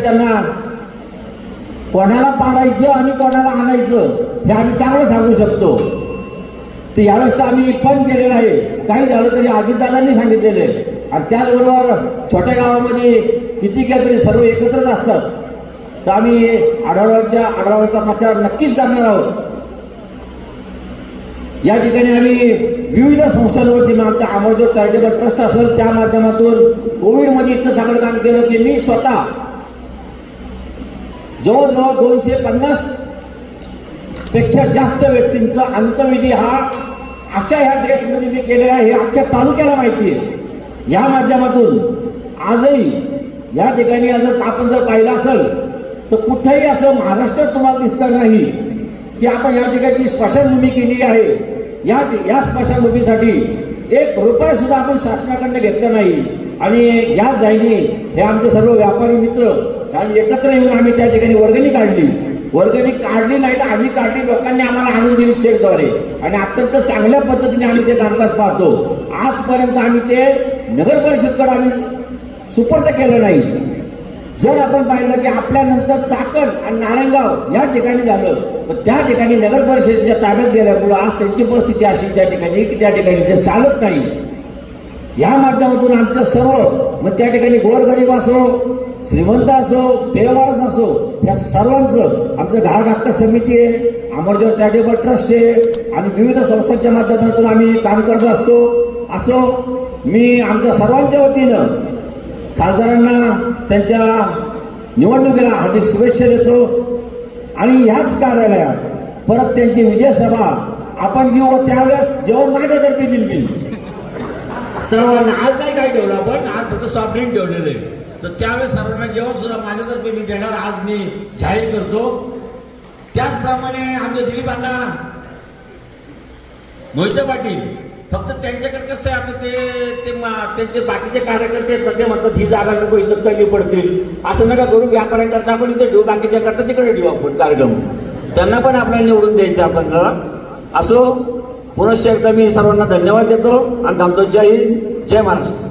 त्यांना कोणाला पाडायचं आणि कोणाला आणायचं हे आम्ही चांगलं सांगू शकतो. तर यावेळेस आम्ही पण केलेलं आहे. काही झालं तरी अजितदादांनी सांगितलेलं आहे. आणि त्याचबरोबर छोट्या गावामध्ये किती काय तरी सर्व एकत्रच असतात. तर आम्ही आढावाच्या आढावाचा प्रचार नक्कीच करणार आहोत. या ठिकाणी आम्ही विविध संस्थांवरती मग आमच्या अमरज्योत चॅरिटेबल ट्रस्ट असेल त्या माध्यमातून कोविडमध्ये इतकं सगळं काम केलं की मी स्वतः जवळजवळ दोनशे पन्नासपेक्षा जास्त व्यक्तींचा अंतविधी हा अशा ह्या ड्रेसमध्ये मी केलेला आहे हे अख्ख्या तालुक्याला माहिती आहे. या माध्यमातून आजही या ठिकाणी जर आपण जर पाहिलं असेल तर कुठेही असं महाराष्ट्रात तुम्हाला दिसणार नाही की आपण या ठिकाणी स्मशानभूमी केलेली आहे. या या स्मशानभूमीसाठी एक रुपया सुद्धा आपण शासनाकडनं घेतला नाही. आणि या जायनी हे आमचे सर्व व्यापारी मित्र कारण एकत्र येऊन आम्ही त्या ठिकाणी वर्गणी काढली. वर्गणी काढली नाही तर आम्ही काढली. लोकांनी आम्हाला आणून दिली चेकद्वारे आणि अत्यंत चांगल्या पद्धतीने आम्ही ते कामकाज पाहतो. आजपर्यंत आम्ही ते नगर परिषदकडे आम्ही सुपूर्द केलं नाही. जर आपण पाहिलं की आपल्यानंतर चाकण आणि नारायणगाव या ठिकाणी झालं तर त्या ठिकाणी नगर परिषदेच्या ताब्यात गेल्यामुळं आज त्यांची परिस्थिती अशी त्या ठिकाणी की त्या ठिकाणी ते चालत नाही. या माध्यमातून आमचं सर्व मग त्या ठिकाणी गोरगरीब असो श्रीमंत असो बेवारस असो या सर्वांचं आमचं ग्राहक हक्क समिती आहे अमरजोर चॅरिटेबल ट्रस्ट आहे आणि विविध संस्थांच्या माध्यमातून आम्ही काम करत असतो. असो मी आमच्या सर्वांच्या वतीनं खासदारांना त्यांच्या निवडणुकीला हार्दिक शुभेच्छा देतो. आणि ह्याच कार्यालयात परत त्यांची विजय सभा आपण घेऊ व त्यावेळेस जेवण माझ्यातर्फे दिल मी. सर्वांना आज नाही काय ठेवलं आपण? आज फक्त सॉफ्ट ड्रिंक ठेवलेलं आहे. तर त्यावेळेस सर्वांना जेवण सुद्धा माझ्यातर्फे मी देणार. आज मी जाहीर करतो. त्याचप्रमाणे आमच्या दिलीपांना मोहिते पाटील फक्त त्यांच्याकडे कसं आहे आता ते ते त्यांचे बाकीचे कार्यकर्ते आहेत, ते म्हणतात ही जागा नको इथं कमी पडतील. असं नका करू व्यापाऱ्यांकरता आपण इथे ठेवू बाकीच्या करता तिकडे ठेवू आपण कार्यक्रम. त्यांना पण आपल्याला निवडून द्यायचं आपण जरा. असो पुनश्च एकदा मी सर्वांना धन्यवाद देतो आणि थांबतो. जय हिंद जय महाराष्ट्र.